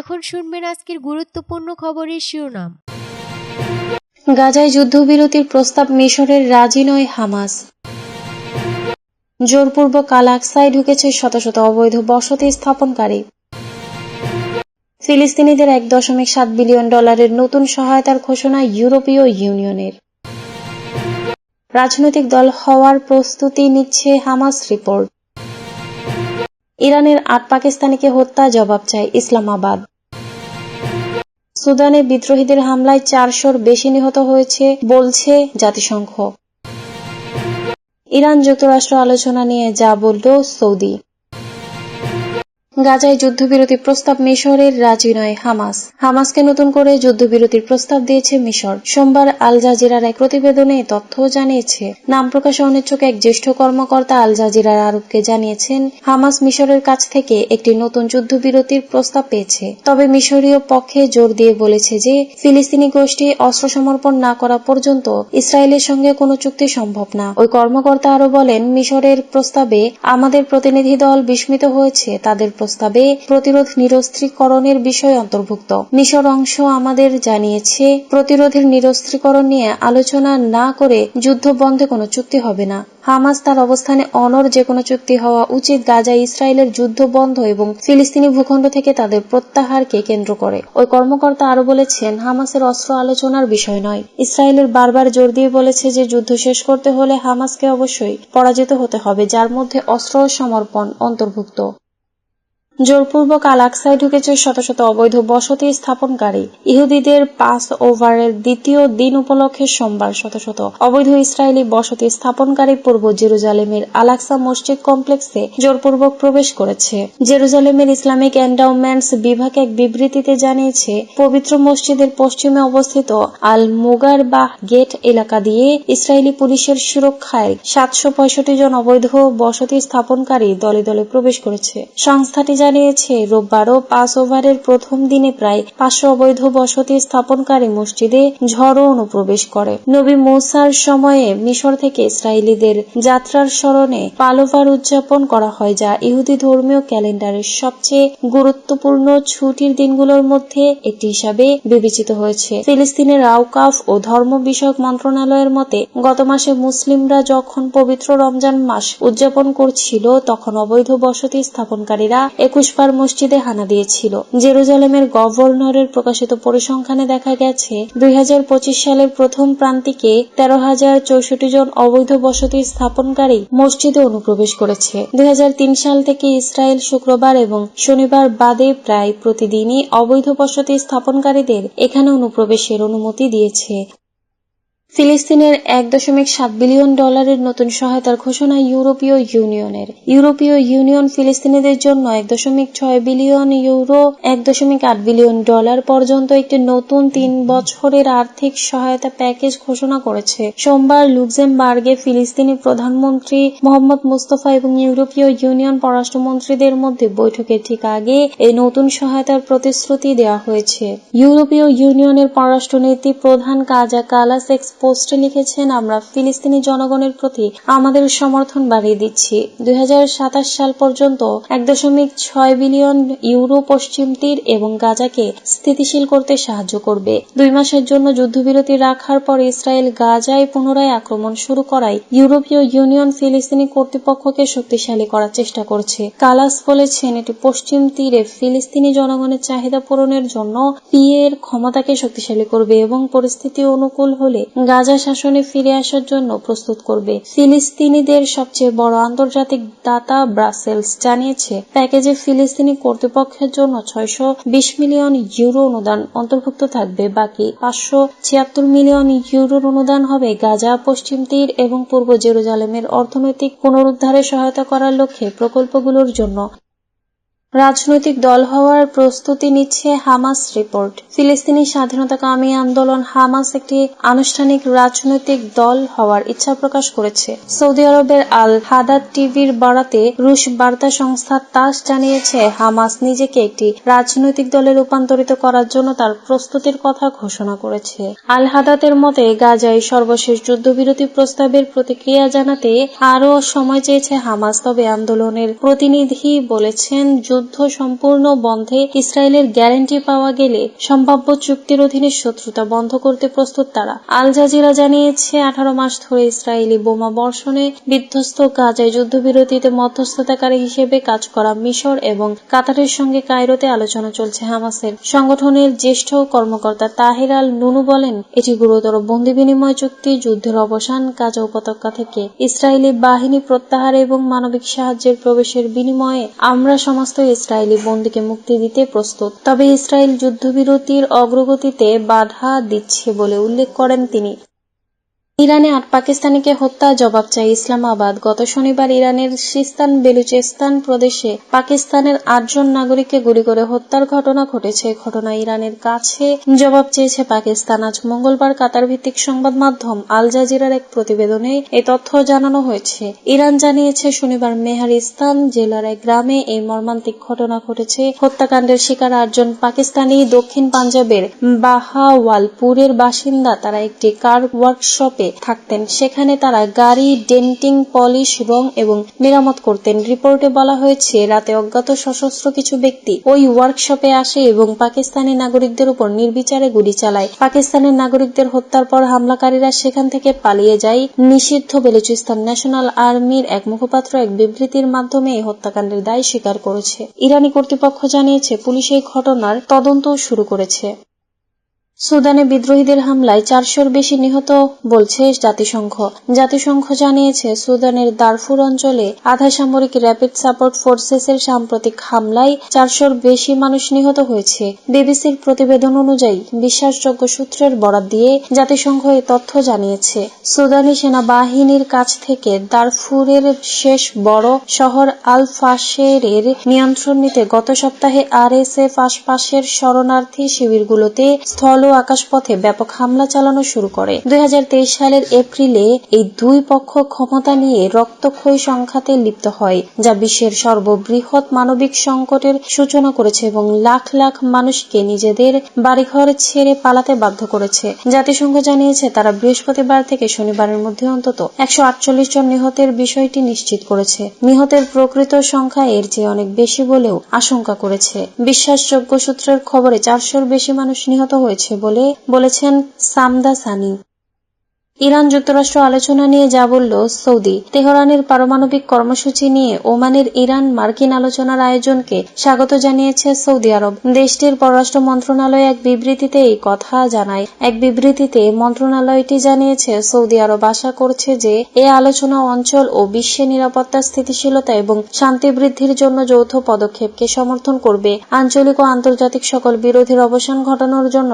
এখন শুনবেন আজকের গুরুত্বপূর্ণ খবরের শিরোনাম। গাজায় যুদ্ধবিরতির প্রস্তাব মিশরের রাজি নয় হামাস। জোরপূর্বক আল ঢুকেছে শত শত অবৈধ বসতি স্থাপনকারী। ফিলিস্তিনিদের এক দশমিক সাত বিলিয়ন ডলারের নতুন সহায়তার ঘোষণা ইউরোপীয় ইউনিয়নের। রাজনৈতিক দল হওয়ার প্রস্তুতি নিচ্ছে হামাস রিপোর্ট। ইরানের আট পাকিস্তানিকে হত্যা, জবাব চায় ইসলামাবাদ। সুদানে বিদ্রোহীদের হামলায় চারশোর বেশি নিহত হয়েছে বলছে জাতিসংঘ। ইরান যুক্তরাষ্ট্র আলোচনা নিয়ে যা বলল সৌদি। গাজায় যুদ্ধবিরতি প্রস্তাব মিশরের রাজি নয় হামাস। হামাসকে নতুন করে যুদ্ধবিরতির প্রস্তাব দিয়েছে মিশর। সোমবার আল জাজিরার এক প্রতিবেদনে তথ্য জানিয়েছে। নাম প্রকাশে অনিচ্ছুক এক জ্যেষ্ঠ কর্মকর্তা আল জাজিরার আরবকে জানিয়েছেন, হামাস মিশরের কাছ থেকে একটি নতুন যুদ্ধবিরতির প্রস্তাব পেয়েছে। তবে মিশরীয় পক্ষে জোর দিয়ে বলেছে যে, ফিলিস্তিনি গোষ্ঠী অস্ত্র সমর্পণ না করা পর্যন্ত ইসরায়েলের সঙ্গে কোনো চুক্তি সম্ভব না। ওই কর্মকর্তা আরও বলেন, মিশরের প্রস্তাবে আমাদের প্রতিনিধি দল বিস্মিত হয়েছে, তাদের প্রস্তাবে প্রতিরোধ নিরস্ত্রীকরণের বিষয় অন্তর্ভুক্ত। মিশর অংশ আমাদের জানিয়েছে, প্রতিরোধের নিরস্ত্রীকরণ নিয়ে আলোচনা না করে যুদ্ধ বন্ধে কোনো চুক্তি হবে না। হামাস তার অবস্থানে অনর যে কোনো চুক্তি হওয়া উচিত গাজা ইসরায়েলের যুদ্ধ বন্ধ এবং ফিলিস্তিনি ভূখণ্ড থেকে তাদের প্রত্যাহারকে কেন্দ্র করে। ওই কর্মকর্তা আরও বলেছেন, হামাসের অস্ত্র আলোচনার বিষয় নয়। ইসরায়েলের বারবার জোর দিয়ে বলেছে যে যুদ্ধ শেষ করতে হলে হামাসকে অবশ্যই পরাজিত হতে হবে, যার মধ্যে অস্ত্র সমর্পণ অন্তর্ভুক্ত। জোরপূর্বক আল আকসায় ঢুকেছে শত শত অবৈধ বসতি স্থাপনকারী। ইহুদিদের পাস ওভারের দ্বিতীয় দিন উপলক্ষে সোমবার শত শত অবৈধ ইসরায়েলি বসতি স্থাপনকারী পূর্ব জেরুজালেমের আলাকসা মসজিদ কমপ্লেক্সে জোরপূর্বক প্রবেশ করেছে। জেরুজালেমের ইসলামিক এন্ডাউমেন্টস বিভাগ এক বিবৃতিতে জানিয়েছে, পবিত্র মসজিদের পশ্চিমে অবস্থিত আল মুগার বাহ গেট এলাকা দিয়ে ইসরায়েলি পুলিশের সুরক্ষায় সাতশো পঁয়ষট্টি জন অবৈধ বসতি স্থাপনকারী দলে দলে প্রবেশ করেছে। সংস্থাটি জানিয়েছে, রোববারও পাস ওভারের প্রথম দিনে প্রায় পাঁচশো অবৈধ বসতি স্থাপনকারী মসজিদে ঝড়ো অনুপ্রবেশ করে। নবী মৌসার সময়ে মিশর থেকে ইসরায়েলিদের যাত্রার স্মরণে পালোভার উদযাপন করা হয়, যা ইহুদি ধর্মীয় ক্যালেন্ডারের সবচেয়ে গুরুত্বপূর্ণ ছুটির দিনগুলোর মধ্যে একটি হিসাবে বিবেচিত হয়েছে। ফিলিস্তিনের আউকাফ ও ধর্ম বিষয়ক মন্ত্রণালয়ের মতে, গত মাসে মুসলিমরা যখন পবিত্র রমজান মাস উদযাপন করছিল, তখন অবৈধ বসতি স্থাপনকারীরা একুশ মসজিদে হানা দিয়েছিল। জেরুজালেমের গভর্নরের প্রকাশিত পরিসংখ্যানে দেখা গেছে, দুই সালের প্রথম প্রান্তিকে তেরো হাজার চৌষট্টি জন অবৈধ বসতি স্থাপনকারী মসজিদে অনুপ্রবেশ করেছে। দুই হাজার তিন সাল থেকে ইসরায়েল শুক্রবার এবং শনিবার বাদে প্রায় প্রতিদিনই অবৈধ বসতি স্থাপনকারীদের এখানে অনুপ্রবেশের অনুমতি দিয়েছে। ফিলিস্তিনের এক দশমিক সাত বিলিয়ন ডলারের নতুন সহায়তার ঘোষণা ইউরোপীয় ইউনিয়নের। ইউরোপীয় ইউনিয়ন ফিলিস্তিনিদের জন্য এক দশমিক ছয় বিলিয়ন ইউরো, এক দশমিক আট বিলিয়ন ডলার পর্যন্ত একটি নতুন তিন বছরের আর্থিক সহায়তা প্যাকেজ ঘোষণা করেছে। সোমবার লুক্সেমবার্গে ফিলিস্তিনি প্রধানমন্ত্রী মোহাম্মদ মুস্তফা এবং ইউরোপীয় ইউনিয়ন পররাষ্ট্রমন্ত্রীদের মধ্যে বৈঠকের ঠিক আগে এই নতুন সহায়তার প্রতিশ্রুতি দেওয়া হয়েছে। ইউরোপীয় ইউনিয়নের পররাষ্ট্রনীতি প্রধান কাজা কালাস এক্স পোস্টে লিখেছেন, আমরা ফিলিস্তিনি জনগণের প্রতি আমাদের সমর্থন বাড়িয়ে দিচ্ছি। দুই সাল পর্যন্ত এক দশমিক ছয় বিলিয়ন ইউরো পশ্চিম তীর এবং গাজাকে স্থিতিশীল করতে সাহায্য করবে। দুই মাসের জন্য যুদ্ধবিরতি রাখার পর ইসরায়েল গাজায় পুনরায় আক্রমণ শুরু করায় ইউরোপীয় ইউনিয়ন ফিলিস্তিনি কর্তৃপক্ষকে শক্তিশালী করার চেষ্টা করছে। কালাস বলেছেন, এটি পশ্চিম তীরে ফিলিস্তিনি জনগণের চাহিদা পূরণের জন্য পিএর ক্ষমতাকে শক্তিশালী করবে এবং পরিস্থিতি অনুকূল হলে গাজা শাসনে ফিরে আসার জন্য প্রস্তুত করবে। ফিলিস্তিনিদের সবচেয়ে বড় আন্তর্জাতিক দাতা ব্রাসেলস জানিয়েছে, প্যাকেজে ফিলিস্তিনি কর্তৃপক্ষের জন্য ছয়শো বিশ মিলিয়ন ইউরো অনুদান অন্তর্ভুক্ত থাকবে। বাকি পাঁচশো ছিয়াত্তর মিলিয়ন ইউরোর অনুদান হবে গাজা, পশ্চিম তীর এবং পূর্ব জেরুজালেমের অর্থনৈতিক পুনরুদ্ধারে সহায়তা করার লক্ষ্যে প্রকল্পগুলোর জন্য। রাজনৈতিক দল হওয়ার প্রস্তুতি নিচ্ছে হামাস রিপোর্ট। ফিলিস্তিনি স্বাধীনতাকামী আন্দোলন হামাস একটি আনুষ্ঠানিক রাজনৈতিক দল হওয়ার ইচ্ছা প্রকাশ করেছে। সৌদি আরবের আল হাদাদ টিভির বাড়াতে রুশ বার্তা সংস্থা তাস জানিয়েছে, হামাস নিজেকে একটি রাজনৈতিক দলে রূপান্তরিত করার জন্য তার প্রস্তুতির কথা ঘোষণা করেছে। আল হাদাতের মতে, গাজায় সর্বশেষ যুদ্ধবিরতি প্রস্তাবের প্রতিক্রিয়া জানাতে আরও সময় চেয়েছে হামাস, তবে আন্দোলনের প্রতিনিধি বলেছেন, যুদ্ধ যুদ্ধ সম্পূর্ণ বন্ধে ইসরায়েলের গ্যারান্টি পাওয়া গেলে সম্ভাব্য চুক্তির অধীনে শত্রুতা বন্ধ করতে প্রস্তুত তারা। আল জাজিরা জানিয়েছে, আঠারো মাস ধরে ইসরায়েলি বোমা বর্ষণে বিধ্বস্ত গাজায় যুদ্ধবিরতিতে মধ্যস্থতাকারী হিসেবে কাজ করা মিশর এবং কাতারের সঙ্গে কায়রোতে আলোচনা চলছে হামাসের। সংগঠনের জ্যেষ্ঠ কর্মকর্তা তাহির আল নুনু বলেন, এটি গুরুতর বন্দি বিনিময় চুক্তি, যুদ্ধের অবসান, গাজা উপত্যকা থেকে ইসরায়েলি বাহিনী প্রত্যাহার এবং মানবিক সাহায্যের প্রবেশের বিনিময়ে আমরা সমস্ত ইসরায়েলি বন্দীকে মুক্তি দিতে প্রস্তুত। তবে ইসরায়েল যুদ্ধবিরতির অগ্রগতিতে বাধা দিচ্ছে বলে উল্লেখ করেন তিনি। ইরানে আট পাকিস্তানিকে হত্যা, জবাব চায় ইসলামাবাদ। গত শনিবার ইরানের সিস্তান বেলুচিস্তান প্রদেশে পাকিস্তানের আটজন নাগরিককে গুলি করে হত্যার ঘটনা ঘটেছে। ঘটনা ইরানের কাছে জবাব চেয়েছে পাকিস্তান। আজ মঙ্গলবার কাতার ভিত্তিক সংবাদ মাধ্যম আল জাজিরার এক প্রতিবেদনে এই তথ্য জানানো হয়েছে। ইরান জানিয়েছে, শনিবার মেহারিস্তান জেলার এক গ্রামে এই মর্মান্তিক ঘটনা ঘটেছে। হত্যাকাণ্ডের শিকার আটজন পাকিস্তানি দক্ষিণ পাঞ্জাবের বাহাওয়ালপুরের বাসিন্দা। তারা একটি কার ওয়ার্কশপে থাকতেন। সেখানে তারা গাড়ি, ডেন্টিং, পলিশ, রং এবং মেরামত করতেন। রিপোর্টে বলা হয়েছে, রাতে অজ্ঞাত সশস্ত্র কিছু ব্যক্তি ওই ওয়ার্কশপে আসে এবং পাকিস্তানি নাগরিকদের উপর নির্বিচারে গুলি চালায়। পাকিস্তানের নাগরিকদের হত্যার পর হামলাকারীরা সেখান থেকে পালিয়ে যায় নিষিদ্ধ বেলুচিস্তান ন্যাশনাল আর্মির এক মুখপাত্র এক বিবৃতির মাধ্যমে এই হত্যাকাণ্ডের দায় স্বীকার করেছে। ইরানি কর্তৃপক্ষ জানিয়েছে, পুলিশ এই ঘটনার তদন্ত শুরু করেছে। সুদানে বিদ্রোহীদের হামলায় চারশোর বেশি নিহত বলছে জাতিসংঘ। জাতিসংঘ জানিয়েছে, সুদানের দারফুর অঞ্চলে আধা সামরিক র্যাপিড সাপোর্ট ফোর্সেসের সাম্প্রতিক হামলায় চারশোর বেশি মানুষ নিহত হয়েছে। বিবিসির প্রতিবেদন অনুযায়ী বিশ্বাসযোগ্য সূত্রের বরাত দিয়ে জাতিসংঘ এ তথ্য জানিয়েছে, সুদানি সেনাবাহিনীর কাছ থেকে দারফুরের শেষ বড় শহর আল ফাশেরের নিয়ন্ত্রণ নিতে গত সপ্তাহে আর এস আরএসএফ আশপাশের শরণার্থী শিবিরগুলোতে স্থল ও আকাশপথে ব্যাপক হামলা চালানো শুরু করে। দুই হাজার তেইশ সালের এপ্রিলে এই দুই পক্ষ ক্ষমতা নিয়ে রক্তক্ষয়ী সংঘাতে লিপ্ত হয়, যা বিশ্বের সর্ববৃহৎ মানবিক সংকটের সূচনা করেছে এবং লাখ লাখ মানুষকে নিজেদের বাড়িঘর ছেড়ে পালাতে বাধ্য করেছে। জাতিসংঘ জানিয়েছে, তারা বৃহস্পতিবার থেকে শনিবারের মধ্যে অন্তত একশো আটচল্লিশ জন নিহতের বিষয়টি নিশ্চিত করেছে। নিহতের প্রকৃত সংখ্যা এর চেয়ে অনেক বেশি বলেও আশঙ্কা করেছে। বিশ্বাসযোগ্য সূত্রের খবরে চারশোর বেশি মানুষ নিহত হয়েছে বলে বলেছেন সামদা সানি। ইরান যুক্তরাষ্ট্র আলোচনা নিয়ে যা বলল সৌদি। তেহরানের পারমাণবিক কর্মসূচি নিয়ে ওমানের ইরান মার্কিন আলোচনার আয়োজনকে স্বাগত জানিয়েছে সৌদি আরব। দেশটির পররাষ্ট্র মন্ত্রণালয় এক বিবৃতিতে এই কথা জানায়। এক বিবৃতিতে মন্ত্রণালয়টি জানিয়েছে, সৌদি আরব আশা করছে যে এ আলোচনা অঞ্চল ও বিশ্বের নিরাপত্তা স্থিতিশীলতা এবং শান্তি বৃদ্ধির জন্য যৌথ পদক্ষেপকে সমর্থন করবে। আঞ্চলিক ও আন্তর্জাতিক সকল বিরোধীর অবসান ঘটানোর জন্য